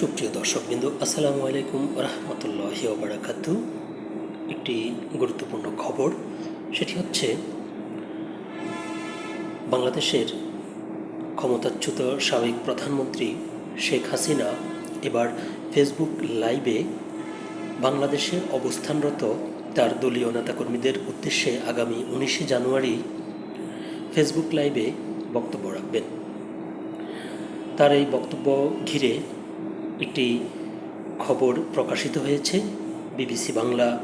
সুপ্রিয় দর্শকবৃন্দ, আসসালামু আলাইকুম রহমতুল্লাহ বারাকাতু একটি গুরুত্বপূর্ণ খবর, সেটি হচ্ছে বাংলাদেশের ক্ষমতাচ্যুত সাবেক প্রধানমন্ত্রী শেখ হাসিনা এবার ফেসবুক লাইভে বাংলাদেশে অবস্থানরত তার দলীয় নেতাকর্মীদের উদ্দেশ্যে আগামী উনিশে জানুয়ারি ফেসবুক লাইভে বক্তব্য রাখবেন। তার এই বক্তব্য ঘিরে একটি খবর প্রকাশিত হয়েছে বিবিসি বাংলা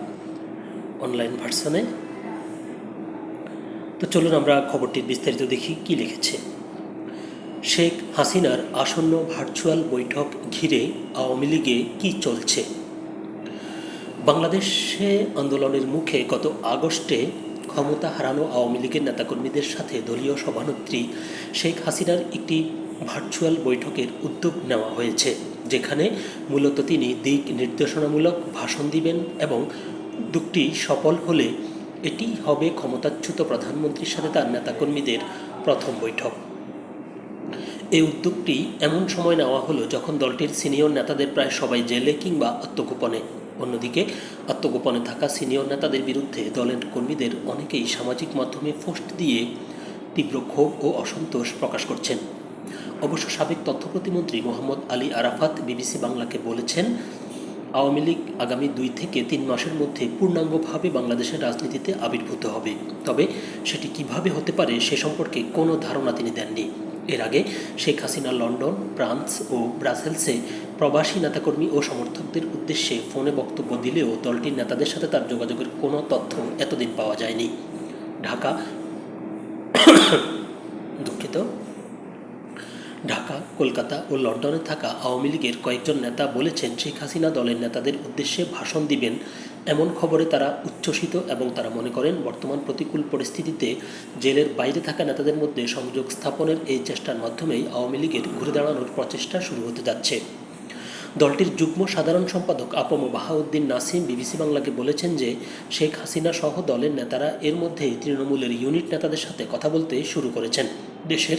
অনলাইন ভার্সনে। তো চলুন আমরা খবরটির বিস্তারিত দেখি কি লিখেছে। শেখ হাসিনার আসন্ন ভার্চুয়াল বৈঠক ঘিরে আওয়ামী লীগে কী চলছে? বাংলাদেশে আন্দোলনের মুখে গত আগস্টে ক্ষমতা হারানো আওয়ামী লীগের নেতাকর্মীদের সাথে দলীয় সভানেত্রী শেখ হাসিনার একটি ভার্চুয়াল বৈঠকের উদ্যোগ নেওয়া হয়েছে। যেখানে মূলত তিনি দিক নির্দেশনামূলক ভাষণ দিবেন এবং উদ্যোগটি সফল হলে এটি হবে ক্ষমতাচ্যুত প্রধানমন্ত্রীর সাথে তার নেতাকর্মীদের প্রথম বৈঠক। এই উদ্যোগটি এমন সময় নেওয়া হলো যখন দলটির সিনিয়র নেতাদের প্রায় সবাই জেলে কিংবা আত্মগোপনে। অন্যদিকে আত্মগোপনে থাকা সিনিয়র নেতাদের বিরুদ্ধে দলের কর্মীদের অনেকেই সামাজিক মাধ্যমে পোস্ট দিয়ে তীব্র ক্ষোভ ও অসন্তোষ প্রকাশ করছেন। অবশ্য সাবেক তথ্য প্রতিমন্ত্রী মোহাম্মদ আলী আরাফাত বিবিসি বাংলাকে বলেছেন, আওয়ামী লীগ আগামী দুই থেকে তিন মাসের মধ্যে পূর্ণাঙ্গভাবে বাংলাদেশের রাজনীতিতে আবির্ভূত হবে। তবে সেটি কীভাবে হতে পারে সে সম্পর্কে কোনো ধারণা তিনি দেননি। এর আগে শেখ হাসিনা লন্ডন, ফ্রান্স ও ব্রাসেলসে প্রবাসী নেতাকর্মী ও সমর্থকদের উদ্দেশ্যে ফোনে বক্তব্য দিলেও দলটির নেতাদের সাথে তার যোগাযোগের কোনো তথ্য এতদিন পাওয়া যায়নি। ঢাকা। দুঃখিত। ঢাকা, কলকাতা ও লন্ডনে থাকা আওয়ামী লীগের কয়েকজন নেতা বলেছেন শেখ হাসিনা দলের নেতাদের উদ্দেশ্যে ভাষণ দিবেন। এমন খবরে তারা উচ্ছ্বসিত এবং তারা মনে করেন, বর্তমান প্রতিকূল পরিস্থিতিতে জেলের বাইরে থাকা নেতাদের মধ্যে সংযোগ স্থাপনের এই চেষ্টার মাধ্যমেই আওয়ামী লীগের ঘুরে দাঁড়ানোর প্রচেষ্টা শুরু হতে যাচ্ছে। দলটির যুগ্ম সাধারণ সম্পাদক আপম বাহাউদ্দিন নাসিম বিবিসি বাংলাকে বলেছেন যে, শেখ হাসিনা সহ দলের নেতারা এর মধ্যেই তৃণমূলের ইউনিট নেতাদের সাথে কথা বলতে শুরু করেছেন। দেশের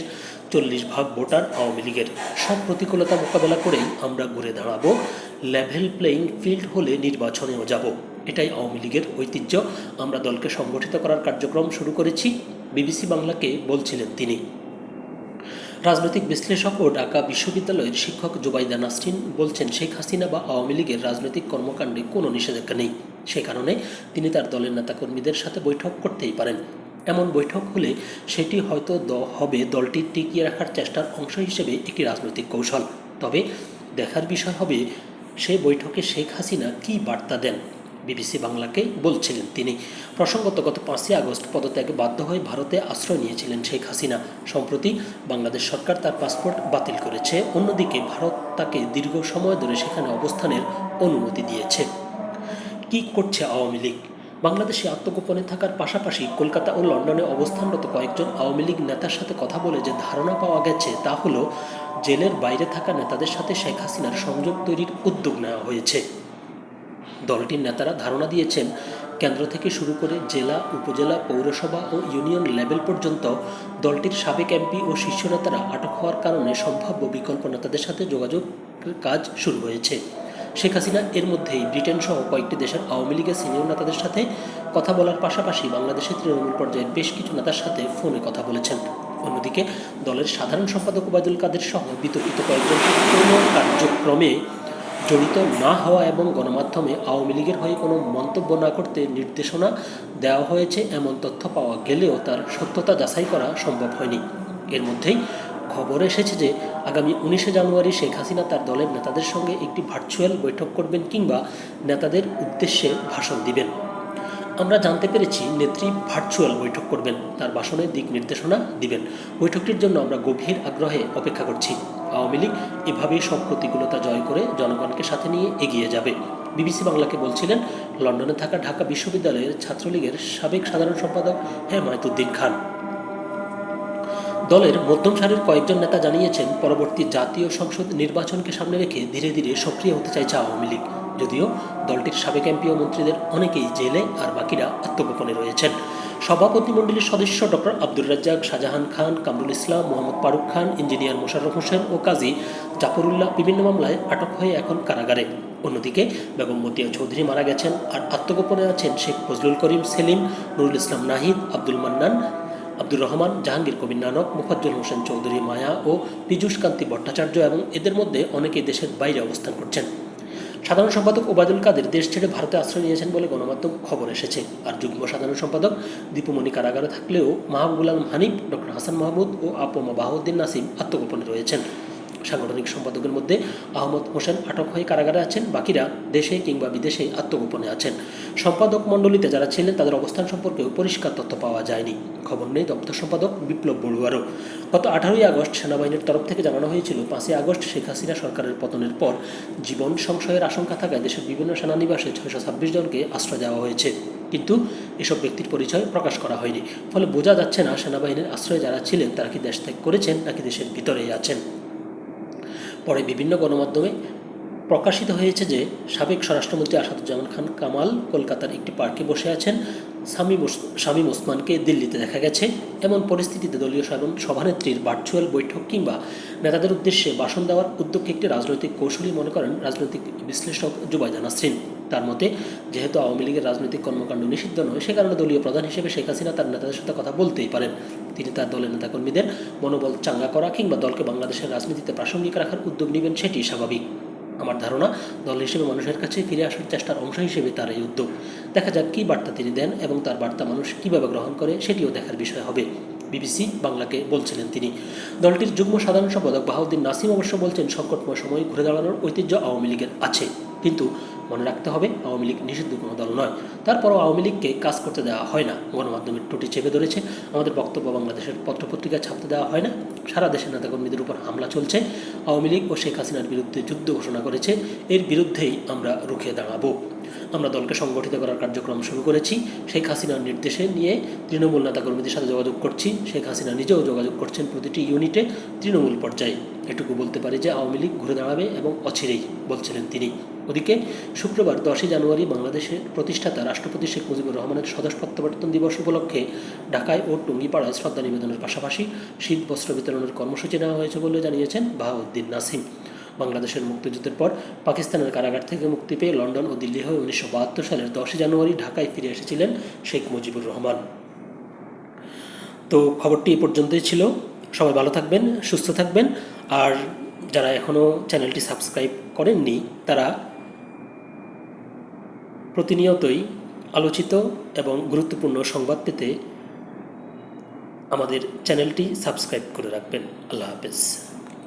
চল্লিশ ভাগ ভোটার আওয়ামী লীগের। সব প্রতিকূলতা মোকাবেলা করেই আমরা ঘুরে দাঁড়াবো লেভেল প্লেয়িং ফিল্ড হলে নির্বাচনেও যাব। এটাই আওয়ামী লীগের ঐতিহ্য। আমরা দলকে সংগঠিত করার কার্যক্রম শুরু করেছি, বিবিসি বাংলাকে বলছিলেন তিনি। রাজনৈতিক বিশ্লেষক ও ঢাকা বিশ্ববিদ্যালয়ের শিক্ষক জুবাইদা নাসরিন বলছেন, শেখ হাসিনা বা আওয়ামী লীগের রাজনৈতিক কর্মকাণ্ডে কোনো নিষেধাজ্ঞা নেই। সে কারণে তিনি তার দলের নেতাকর্মীদের সাথে বৈঠক করতেই পারেন। এমন বৈঠক হলে সেটি হয়তো হবে দলটি টিকিয়ে রাখার চেষ্টার অংশ হিসেবে একটি রাজনৈতিক কৌশল। তবে দেখার বিষয় হবে, সে বৈঠকে শেখ হাসিনা কী বার্তা দেন? বিবিসি বাংলাকে বলছিলেন তিনি। প্রসঙ্গত গত পাঁচই আগস্ট পদত্যাগে বাধ্য হয়ে ভারতে আশ্রয় নিয়েছিলেন শেখ হাসিনা। সম্প্রতি বাংলাদেশ সরকার তার পাসপোর্ট বাতিল করেছে। অন্যদিকে ভারত তাকে দীর্ঘ সময় ধরে সেখানে অবস্থানের অনুমতি দিয়েছে। কি করছে আওয়ামী লীগ? বাংলাদেশে আত্মগোপনে থাকার পাশাপাশি কলকাতা ও লন্ডনে অবস্থানরত কয়েকজন আওয়ামী লীগ নেতার সাথে কথা বলে যে ধারণা পাওয়া গেছে তা হলো, জেলের বাইরে থাকা নেতাদের সাথে শেখ হাসিনার সংযোগ তৈরির উদ্যোগ নেওয়া হয়েছে। দলটির নেতারা ধারণা দিয়েছেন, কেন্দ্র থেকে শুরু করে জেলা, উপজেলা, পৌরসভা ও ইউনিয়ন লেভেল পর্যন্ত দলটির সাবেক এমপি ও শীর্ষ নেতারা আটক হওয়ার কারণে সম্ভাব্য বিকল্প নেতাদের সাথে যোগাযোগ কাজ শুরু হয়েছে। শেখ হাসিনা এর মধ্যেই ব্রিটেন সহ কয়েকটি দেশের আওয়ামী লীগের সিনিয়র নেতাদের সাথে কথা বলার পাশাপাশি বাংলাদেশের তৃণমূল পর্যায়ের বেশ কিছু নেতার সাথে ফোনে কথা বলেছেন। অন্যদিকে দলের সাধারণ সম্পাদক ওবায়দুল কাদের সহ বিতর্কিত কয়েকজন কার্যক্রমে জড়িত না হওয়া এবং গণমাধ্যমে আওয়ামী লীগের হয়ে কোনো মন্তব্য না করতে নির্দেশনা দেওয়া হয়েছে, এমন তথ্য পাওয়া গেলেও তার সত্যতা যাচাই করা সম্ভব হয়নি। এর মধ্যেই খবর এসেছে যে আগামী উনিশে জানুয়ারি শেখ হাসিনা তার দলের নেতাদের সঙ্গে একটি ভার্চুয়াল বৈঠক করবেন কিংবা নেতাদের উদ্দেশ্যে ভাষণ দিবেন। আমরা জানতে পেরেছি নেত্রী ভার্চুয়াল বৈঠক করবেন, তার ভাষণের দিক নির্দেশনা দিবেন। বৈঠকটির জন্য আমরা গভীর আগ্রহে অপেক্ষা করছি। আওয়ামী লীগ এভাবেই সব প্রতিকূলতা জয় করে জনগণকে সাথে নিয়ে এগিয়ে যাবে। বিবিসি বাংলাকে বলছিলেন, লন্ডনে থাকা ঢাকা বিশ্ববিদ্যালয়ের ছাত্রলীগের সাবেক সাধারণ সম্পাদক হেমায়তুদ্দিন খান। দলের মধ্যম সারির কয়েকজন নেতা জানিয়েছেন, পরবর্তী জাতীয় সংসদ নির্বাচনকে সামনে রেখে ধীরে ধীরে সক্রিয় হতে চাইছে আওয়ামী লীগ। যদিও দলটির সাবেক এমপি ও মন্ত্রীদের অনেকেই জেলে আর বাকিরা আত্মগোপনে রয়েছেন। সভাপতিমণ্ডলীর সদস্য ডক্টর আব্দুর রাজ্জাক, শাহজাহান খান, কামরুল ইসলাম, মোহাম্মদ ফারুক খান, ইঞ্জিনিয়ার মোশাররফ হোসেন ও কাজী জাফরুল্লাহ বিভিন্ন মামলায় আটক হয়ে এখন কারাগারে। অন্যদিকে বেগম মতিয়া চৌধুরী মারা গেছেন আর আত্মগোপনে আছেন শেখ ফজলুল করিম, সেলিম, নুরুল ইসলাম নাহিদ, আব্দুল মান্নান আব্দুর রহমান, জাহাঙ্গীর কবির নানক, মুফাজ্জল হোসেন চৌধুরী মায়া ও পীযূষ কান্তি ভট্টাচার্য এবং এদের মধ্যে অনেকে দেশের বাইরে অবস্থান করছেন। সাধারণ সম্পাদক ওবায়দুল কাদের দেশ ছেড়ে ভারতে আশ্রয় নিয়েছেন বলে গণমাধ্যম খবর এসেছে। আর যুগ্ম সাধারণ সম্পাদক দীপুমণি কারাগারে থাকলেও মাহবুবুল আলম হানিফ, ডক্টর হাসান মাহমুদ ও আপমা বাহাউদ্দিন নাসিম আত্মগোপনে রয়েছেন। সাংগঠনিক সম্পাদকের মধ্যে আহমদ হোসেন আটক হয়ে কারাগারে আছেন। বাকিরা দেশে কিংবা বিদেশে আত্মগোপনে আছেন। সম্পাদক মণ্ডলীতে যারা ছিলেন, তাদের অবস্থান সম্পর্কেও পরিষ্কার তথ্য পাওয়া যায়নি। খবর নেই দপ্তর সম্পাদক বিপ্লব বড়ুয়ারও। গত আঠারোই আগস্ট সেনাবাহিনীর তরফ থেকে জানানো হয়েছিল, পাঁচই আগস্ট শেখ হাসিনা সরকারের পতনের পর জীবন সংশয়ের আশঙ্কা থাকায় দেশের বিভিন্ন সেনানিবাসে ছয়শো ছাব্বিশ জনকে আশ্রয় দেওয়া হয়েছে। কিন্তু এসব ব্যক্তির পরিচয় প্রকাশ করা হয়নি। ফলে বোঝা যাচ্ছে না, সেনাবাহিনীর আশ্রয়ে যারা ছিলেন, তারা কি দেশ ত্যাগ করেছেন নাকি দেশের ভিতরেই আছেন। পরে বিভিন্ন গণমাধ্যমে প্রকাশিত হয়েছে যে সাবেক স্বরাষ্ট্রমন্ত্রী আসাদুজ্জামান খান কামাল কলকাতার একটি পার্কে বসে আছেন। ওস- শামীম ওসমানকে দিল্লিতে দেখা গেছে। এমন পরিস্থিতিতে দলীয় সভানেত্রীর ভার্চুয়াল বৈঠক কিংবা নেতাদের উদ্দেশ্যে ভাষণ দেওয়ার উদ্যোগকে একটি রাজনৈতিক কৌশলী মনে করেন রাজনৈতিক বিশ্লেষক জুবাইদা নাসরিন। তার মতে, যেহেতু আওয়ামী লীগের রাজনৈতিক কর্মকাণ্ড নিষিদ্ধ নয়, সে কারণে দলীয় প্রধান হিসেবে শেখ হাসিনা তার নেতাদের সাথে কথা বলতেই পারেন। তিনি তার দলের নেতাকর্মীদের মনোবল চাঙ্গা করা কিংবা দলকে বাংলাদেশের রাজনীতিতে প্রাসঙ্গিক রাখার উদ্যোগ নেবেন সেটি স্বাভাবিক। আমার ধারণা, দল হিসেবে মানুষের কাছে ফিরে আসার চেষ্টার অংশ হিসেবে তার এই উদ্যোগ। দেখা যাক কী বার্তা তিনি দেন এবং তার বার্তা মানুষ কীভাবে গ্রহণ করে সেটিও দেখার বিষয় হবে। বিবিসি বাংলাকে বলছিলেন তিনি। দলটির যুগ্ম সাধারণ সম্পাদক বাহাউদ্দিন নাসিম অবশ্য বলছেন, সংকটময় সময় ঘুরে দাঁড়ানোর ঐতিহ্য আওয়ামী লীগের আছে। কিন্তু মনে রাখতে হবে, আওয়ামী লীগ নিষিদ্ধ কোনো দল নয়। তারপরও আওয়ামী লীগকে কাজ করতে দেওয়া হয় না। গণমাধ্যমের টুটি চেপে ধরেছে। আমাদের বক্তব্য বাংলাদেশের পত্রপত্রিকায় ছাপতে দেওয়া হয় না। সারা দেশের নেতাকর্মীদের উপর হামলা চলছে। আওয়ামী লীগ ও শেখ হাসিনার বিরুদ্ধে যুদ্ধ ঘোষণা করেছে। এর বিরুদ্ধেই আমরা রুখে দাঁড়াবো। আমরা দলকে সংগঠিত করার কার্যক্রম শুরু করেছি। শেখ হাসিনার নির্দেশে নিয়ে তৃণমূল নেতাকর্মীদের সাথে যোগাযোগ করছি। শেখ হাসিনা নিজেও যোগাযোগ করছেন প্রতিটি ইউনিটে তৃণমূল পর্যায়ে। এটুকু বলতে পারি যে আওয়ামী লীগ ঘুরে দাঁড়াবে এবং অচিরেই, বলছিলেন তিনি। ওদিকে শুক্রবার দশই জানুয়ারি বাংলাদেশের প্রতিষ্ঠাতা রাষ্ট্রপতি শেখ মুজিবুর রহমানের স্বদেশ প্রত্যাবর্তন দিবস উপলক্ষে ঢাকায় ও টুঙ্গিপাড়ায় শ্রদ্ধা নিবেদনের পাশাপাশি শীত বস্ত্র বিতরণের কর্মসূচি নেওয়া হয়েছে বলে জানিয়েছেন বাহাউদ্দিন নাসিম। বাংলাদেশের মুক্তিযুদ্ধের পর পাকিস্তানের কারাগার থেকে মুক্তি পেয়ে লন্ডন ও দিল্লি হয়ে উনিশশো বাহাত্তর সালের দশই জানুয়ারি ঢাকায় ফিরে এসেছিলেন শেখ মুজিবুর রহমান। তো খবরটি এ পর্যন্তই ছিল। সবাই ভালো থাকবেন, সুস্থ থাকবেন। আর যারা এখনও চ্যানেলটি সাবস্ক্রাইব করেননি, তারা প্রতিনিয়তই আলোচিত এবং গুরুত্বপূর্ণ সংবাদ পেতে আমাদের চ্যানেলটি সাবস্ক্রাইব করে রাখবেন। আল্লাহ হাফেজ।